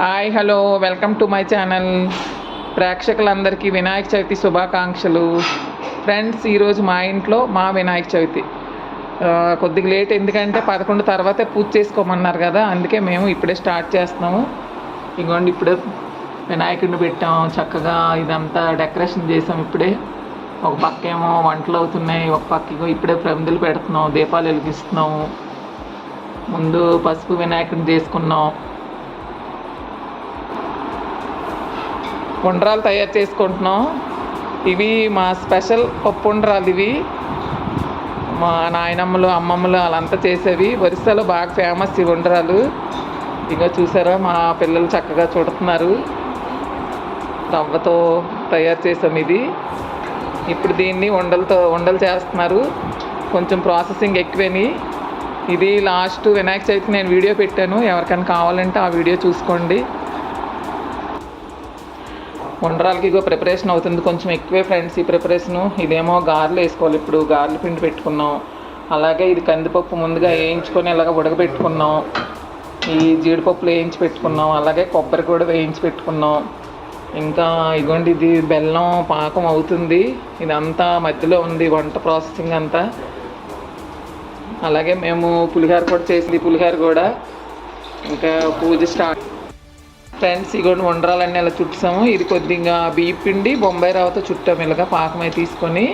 Hi hello welcome to my channel ప్రేక్షకులందరికీ వినాయక చవితి శుభాకాంక్షలు. Friends ఈరోజు మా ఇంట్లో మా వినాయక చవితి. కొద్దిగా లేట్ ఎందుకంటే పదకొండు తర్వాతే పూజ చేసుకోమన్నారు కదా అందుకే మేము ఇప్పుడే స్టార్ట్ చేస్తున్నాము. ఇదిగోండి ఇప్పుడే వినాయకుడిని పెట్టాం చక్కగా ఇదంతా డెకరేషన్ చేసాం ఇప్పుడే. ఒక పక్క ఏమో వంటలు అవుతున్నాయి ఒక పక్క ఇప్పుడే ప్రమిదలు పెడుతున్నాం దీపాలు వెలిగిస్తున్నాము ముందు పసుపు వినాయకుడిని చేసుకున్నాం. ఉండ్రాలు తయారు చేసుకుంటున్నాం. ఇవి మా స్పెషల్ పప్పు ఉండ్రాలు ఇవి. మా నాయనమ్మలు అమ్మమ్మలు వాళ్ళంతా చేసేవి. ఒరిస్సాలో బాగా ఫేమస్ ఈ ఉండరాలు ఇంకా చూసారా మా పిల్లలు చక్కగా చూడుతున్నారు. రవ్వతో తయారు చేసాం ఇది. ఇప్పుడు దీన్ని ఉండలతో ఉండలు చేస్తున్నారు. కొంచెం ప్రాసెసింగ్ ఎక్కువని. ఇది లాస్ట్ వినాయక చవితి నేను వీడియో పెట్టాను. ఎవరికైనా కావాలంటే ఆ వీడియో చూసుకోండి. ఉండరాలకి ఇగో ప్రిపరేషన్ అవుతుంది. కొంచెం ఎక్కువే ఫ్రెండ్స్ ఈ ప్రిపరేషను ఇదేమో గారెలు వేసుకోవాలి. ఇప్పుడు గారెల పిండి పెట్టుకున్నాం. అలాగే ఇది కందిపప్పు ముందుగా వేయించుకొని ఇలాగ ఉడకబెట్టుకున్నాం. ఈ జీడిపప్పులు వేయించి పెట్టుకున్నాం. అలాగే కొబ్బరి కూడా వేయించి పెట్టుకున్నాం. ఇంకా ఇగోండి ఇది బెల్లం పాకం అవుతుంది. ఇదంతా మధ్యలో ఉంది వంట ప్రాసెసింగ్ అంతా. అలాగే మేము పులిహోర కూడా చేసింది. పులిహోర కూడా ఇంకా పూజ స్టార్ట్ ఫ్రెండ్స్ ఇగోండి ఉండ్రాలన్నీ ఇలా చుట్టాము ఇది కొద్దిగా బియ్యం పిండి బొంబాయి రవ్వతో చుట్టాము ఇలాగా పాకమై తీసుకొని.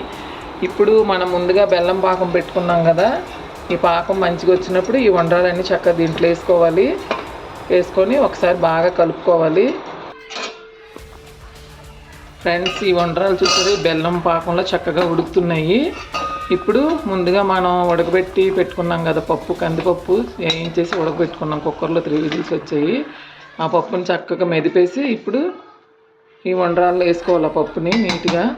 ఇప్పుడు మనం ముందుగా బెల్లం పాకం పెట్టుకున్నాం కదా ఈ పాకం మంచిగా వచ్చినప్పుడు ఈ వండరాలన్నీ చక్కగా దీంట్లో వేసుకోవాలి. వేసుకొని ఒకసారి బాగా కలుపుకోవాలి. ఫ్రెండ్స్ ఈ వండరాలు చూసారు బెల్లం పాకంలో చక్కగా ఉడుకుతున్నాయి. ఇప్పుడు ముందుగా మనం ఉడకబెట్టి పెట్టుకున్నాం కదా పప్పు కందిపప్పు వేయించేసి ఉడకబెట్టుకున్నాం? కుక్కర్లో త్రీ విజిల్స్ వచ్చాయి. ఆ పప్పుని చక్కగా మెదిపేసి ఇప్పుడు ఈ వండరాల్లో వేసుకోవాలి ఆ పప్పుని నీట్గా.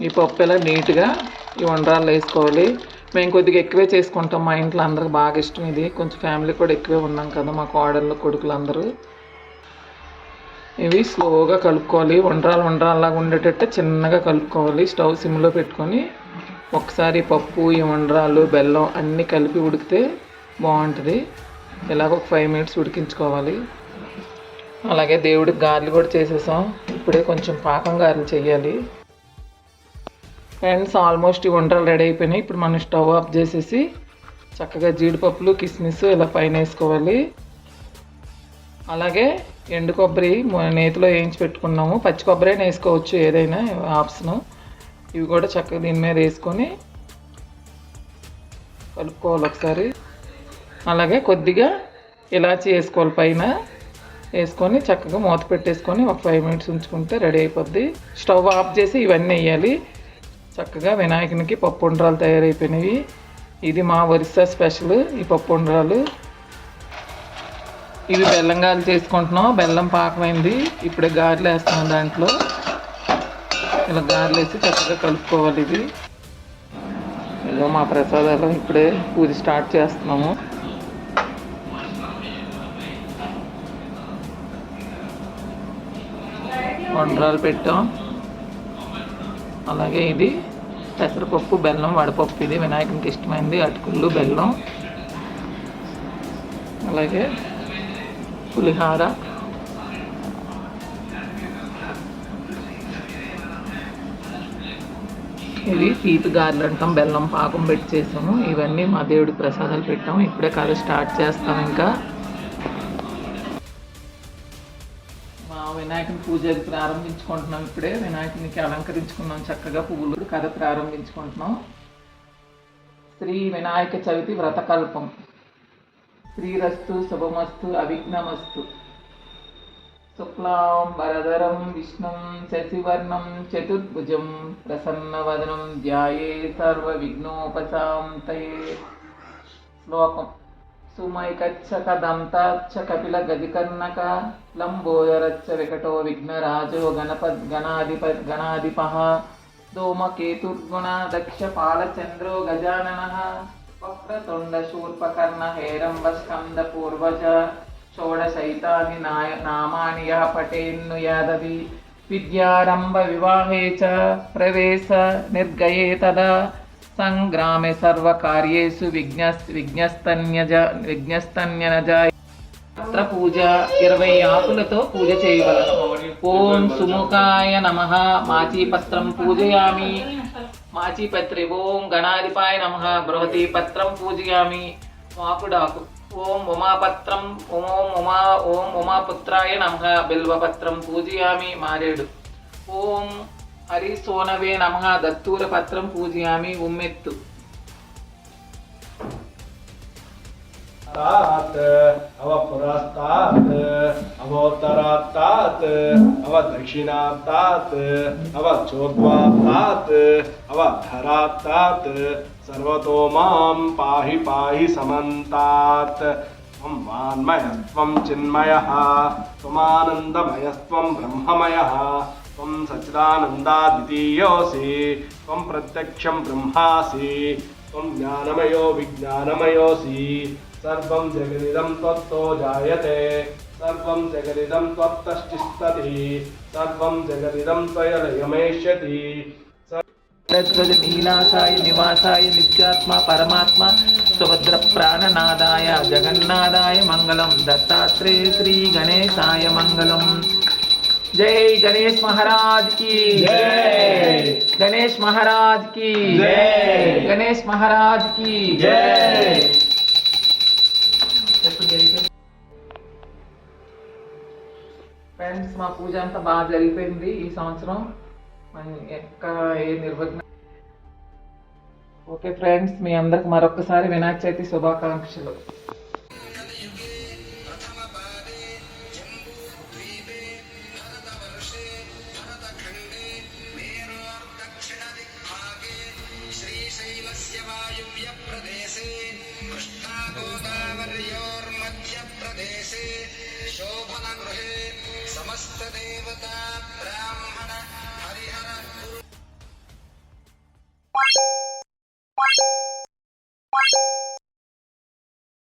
ఈ పప్పు ఇలా నీట్గా ఈ వండరాల్లో వేసుకోవాలి. మేము కొద్దిగా ఎక్కువే చేసుకుంటాం. మా ఇంట్లో అందరికి బాగా ఇష్టం ఇది. కొంచెం ఫ్యామిలీ కూడా ఎక్కువే ఉన్నాం కదా మా కోడళ్ళు కొడుకులు అందరూ. ఇవి స్లోగా కలుపుకోవాలి. వండ్రాలు వండరాల్లాగా ఉండేటట్టు చిన్నగా కలుపుకోవాలి. స్టవ్ సిమ్లో పెట్టుకొని ఒకసారి పప్పు ఈ వండ్రాలు బెల్లం అన్నీ కలిపి ఉడికితే బాగుంటుంది. ఇలాగ ఒక ఫైవ్ మినిట్స్ ఉడికించుకోవాలి. అలాగే దేవుడికి గారెలు కూడా చేసేసాం. ఇప్పుడే కొంచెం పాకం గారెలు చేయాలి ఫ్రెండ్స్ ఆల్మోస్ట్ ఈ వంటలు రెడీ అయిపోయినాయి. ఇప్పుడు మనం స్టవ్ ఆఫ్ చేసేసి చక్కగా జీడిపప్పులు కిస్మిస్ ఇలా పైన వేసుకోవాలి. అలాగే ఎండు కొబ్బరి నేతిలో వేయించి పెట్టుకున్నాము. పచ్చి కొబ్బరి అయినా వేసుకోవచ్చు ఏదైనా ఆప్షన్. ఇవి కూడా చక్కగా దీని మీద వేసుకొని కలుపుకోవాలి ఒకసారి. అలాగే కొద్దిగా ఇలాచి వేసుకోవాలి పైన. వేసుకొని చక్కగా మూత పెట్టేసుకొని ఒక ఫైవ్ మినిట్స్ ఉంచుకుంటే రెడీ అయిపోద్ది. స్టవ్ ఆఫ్ చేసి ఇవన్నీ వేయాలి. చక్కగా వినాయకునికి పప్పు ఉండ్రాలు తయారైపోయినవి. ఇది మా ఒరిస్సా స్పెషల్ ఈ పప్పు ఉండ్రాలు. ఇవి బెల్లం చేసుకుంటున్నాం. బెల్లం పాకమైంది. ఇప్పుడే గారెలు వేస్తున్నాం దాంట్లో. ఇలా గారెలు వేసి చక్కగా కలుపుకోవాలి ఇది. ఇదిగో మా ప్రసాదాలు ఇప్పుడే పూజ స్టార్ట్ చేస్తున్నాము. వంటరాలు పెట్టాం. అలాగే ఇది పెసరపప్పు బెల్లం వడపప్పు. ఇది వినాయకునికి ఇష్టమైంది. అటుకులు బెల్లం. అలాగే పులిహార. ఇది తీపి గారెలు అంటాం. బెల్లం పాకం పెట్టి చేసాము. ఇవన్నీ మా దేవుడి ప్రసాదాలు పెట్టాము. ఇప్పుడే కథ స్టార్ట్ చేస్తాం ఇంకా. వినాయకుని పూజ ప్రారంభించుకుంటున్నాం ఇప్పుడే. వినాయకునికి అలంకరించుకున్నాం చక్కగా పువ్వులు. కథ ప్రారంభించుకుంటున్నాం. శ్రీ వినాయక చవితి వ్రతకల్పం. శ్రీరస్తు శుభమస్తు అవిఘ్నమస్తు. శుక్లాం వరదరం విష్ణుం శశివర్ణం చతుర్భుజం ప్రసన్నవదనం ధ్యాయే సర్వ విఘ్నోపశాంతయే శ్లోకం. సుమైకచ్చ కదంతాచ్చ కపిల గజకర్ణక లంబోదరచ్చ వికటో విఘ్నరాజో గణపద్ గణాధిప గణాధిప ధూమకేతుర్గుణ దక్ష పాలచంద్రో గజానన వక్రతుండ శూర్పకర్ణ హేరంబ స్కంద పూర్వజ షోడశైతాని నాయ నామాని యః పటేన్ను యాదవి విద్యారంభ వివాహే చ ప్రవేశ నిర్గయే తదా సంగ్రామే సర్వకార్యేషు విజ్ఞస్ విజ్ఞస్తన్యజ విజ్ఞస్తన్యనజ పత్ర పూజ ఇరవై ఆకులతో పూజ చేయవలను ఓం సుముఖాయ నమ. మాచీపత్రం పూజయామి. మాచీపత్రి ఓం గణాధిపాయ నమ. బృహతి పత్రం పూజయామి. వాకుడాకు. ఓం ఉమాపత్రం ఓం ఉమా ఓం ఉమాపుత్రాయ నమ. బిల్వపత్రం పూజయామి. మారేడు. ఓం హరిసోనవే నమ దత్తూర పత్రం పూజయామి ఉమ్మెత్తు तात् अवपुरस्तात् अवोत्तरात्तात् अवदक्षिणात्तात् अवचोद्वात्तात् अवधरात्तात् सर्वतो मां पाहि पाहि समन्तात् त्वं वान्मयस्त्वं चिन्मयः त्वमानन्दमयस्त्वं ब्रह्ममयः త్వం సచిదానందాద్వితీయోసి త్వం ప్రత్యక్షం బ్రహ్మాసి త్వం జ్ఞానమయో విజ్ఞానమయోసి సర్వం జగదిదం త్వత్తో జాయతే సర్వం జగదిదం త్వత్తష్టిస్తతి సర్వం జగదిదం త్వయలయమేష్యతి నీలాసాయ నివాసాయ నిత్యాత్మ పరమాత్మ సుభద్రప్రాణనాదాయ జగన్నాదాయ మంగళం దత్తాత్రేయ శ్రీ గణేశాయ మంగళం జై గణేష్ మహారాజ్కి జై. గణేష్ మహారాజ్కి జై. గణేష్ మహారాజ్కి జై. ఫ్రెండ్స్ మా పూజ అంతా బాగా జరిగిపోయింది ఈ సంవత్సరం ఎక్క ఏ నిర్వహణ ఓకే ఫ్రెండ్స్ మీ అందరికి మరొకసారి వినాయక చవితి శుభాకాంక్షలు कृष्णागोदावर्योर्मध्यप्रदेशे शोभनगृहे समस्तदेवता ब्राह्मण